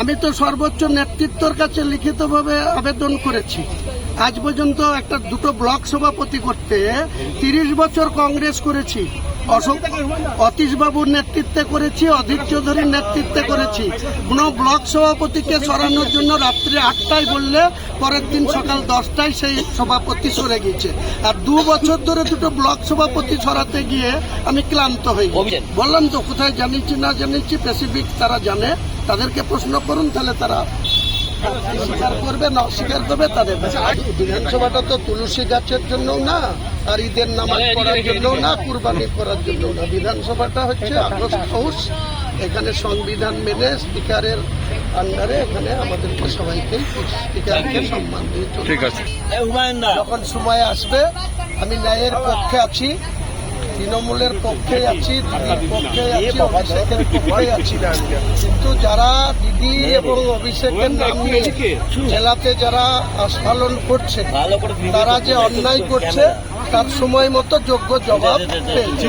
আমি তো সর্বোচ্চ নেতৃত্বর কাছে লিখিতভাবে আবেদন করেছি। আজ পর্যন্ত একটা দুটো ব্লক সভাপতি করতে তিরিশ বছর কংগ্রেস করেছি। অশোক অতীশ বাবুর নেতৃত্বে করেছি অধীর চৌধুরীর নেতৃত্বে করেছি। কোনো ব্লক সভাপতিকে সরানোর জন্য রাত্রি আটটায় বললে পরের দিন সকাল দশটায় সেই সভাপতি সরে গিয়েছে। আর দু বছর ধরে দুটো ব্লক সভাপতি সরাতে গিয়ে আমি ক্লান্ত হই। বললাম তো কোথায় জানিয়েছি না জানিয়েছি স্পেসিফিক তারা জানে তাদেরকে প্রশ্ন করুন তাহলে তারা স্বীকার করবে না অস্বীকার করবে তাদের বিধানসভাটা তো তুলসী গাছের জন্য না আর ঈদের নামাজ পড়ার জন্য না কুরবানি করার জন্য না। বিধানসভাটা হচ্ছে আগস্ট হাউস। এখানে সংবিধান মেনে স্পিকারের আন্ডারে এখানে আমাদেরকে সবাইকেই স্পিকারকে সম্মান দিয়ে ঠিক আছে। যখন সময় আসবে আমি ন্যায়ের পক্ষে আছি। তৃণমূলের পক্ষে আছি দিদির পক্ষে আছি অভিষেকের পক্ষে আছি না কিন্তু যারা দিদি এবং অভিষেকের নাম নিয়ে জেলাতে যারা আস্ফালন করছে তারা যে অন্যায় করছে তার সময় মতো যোগ্য জবাব পেয়েছে